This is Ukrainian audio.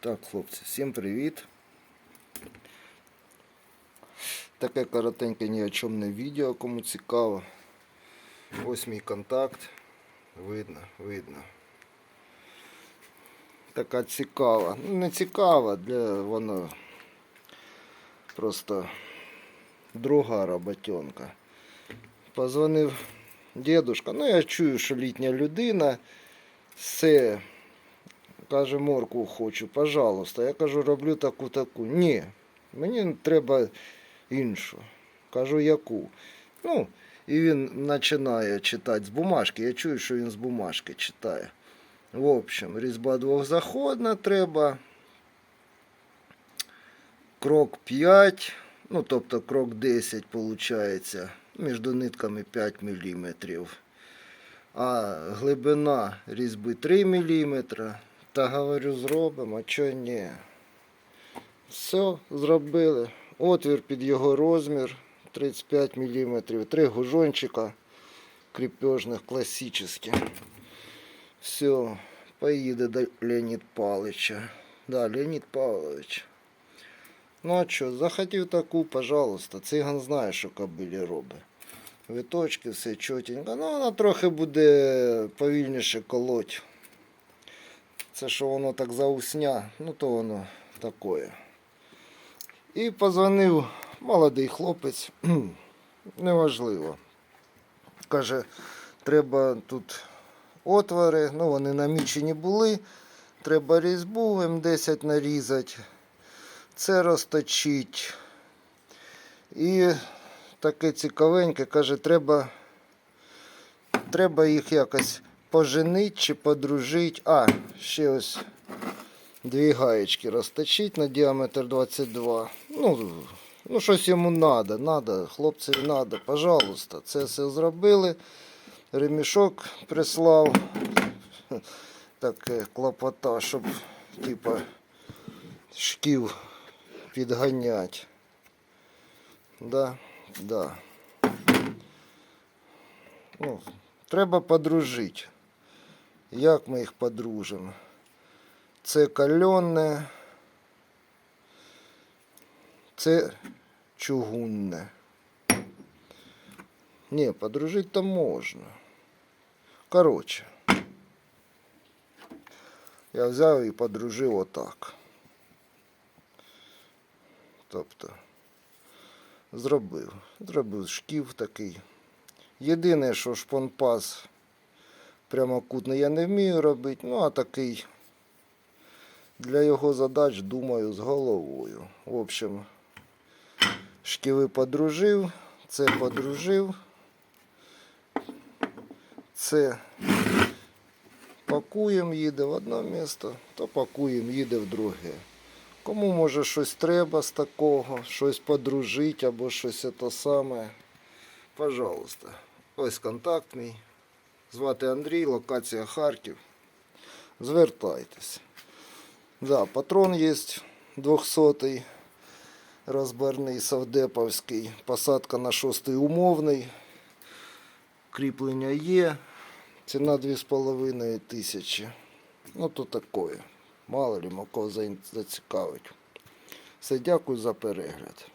Так, хлопці, всім привіт. Таке коротеньке ні о чому не відео, кому цікаво. Ось мій контакт. Видно, видно. Така цікава. Ну, не цікава, для воно просто друга роботенка. Позвонив дедушка. Ну, я чую, що літня людина. Все. Каже, морку хочу, пожалуйста. Я кажу, роблю таку таку. Ні, мені треба іншу. Кажу, яку. Ну, і він починає читати з бумажки. Я чую, що він з бумажки читає. В общем, різьба двохзаходна треба. Крок 5, ну тобто крок 10 виходить. Між нитками 5 мм. А глибина різьби 3 мм. Та говорю, зробимо, а чого ні. Все, зробили. Отвір під його розмір 35 мм. Три гужончика кріпежних класичних. Все, поїде до Леонід Павловича. Да, Леонід Павлович. Ну а що, захотів таку, пожалуйста. Циган знає, що кобилі робить. Виточки, все чотенько. Ну, вона трохи буде повільніше колоть. Це що воно так заусня, ну то воно такое. І позвонив молодий хлопець, неважливо. Каже, треба тут отвори, ну вони намічені були. Треба різьбу М10 нарізати, це розточить. І таке цікавеньке, каже, треба, треба їх якось поженить чи подружить. А, ще ось дві гаєчки розточить на діаметр 22. Ну, ну щось йому треба, надо, хлопцеві треба, пожалуйста. Це все зробили. Ремішок прислав. Таке клопота, щоб типа шків підганять. Да, да. Ну, треба подружити. Як ми їх подружимо? Це кальонне, це чугунне. Ні, подружити то можна. Коротше. Я взяв і подружив отак. Тобто зробив. Зробив шків такий. Єдине, що шпонпас прямокутний я не вмію робити, ну а такий для його задач думаю з головою. В общем, шківи подружив, це подружив, це пакуємо, їде в одне місто, то пакуємо, їде в друге. Кому може щось треба з такого, щось подружити або щось те саме. Пожалуйста. Ось контакт мій. Звати Андрій, локація Харків. Звертайтесь. Да, патрон є 200-й розбарний савдеповський. Посадка на шостий умовний. Кріплення є. Ціна 2,5 тисячі. Ну то таке. Мало ли, кого зацікавить. Все, дякую за перегляд.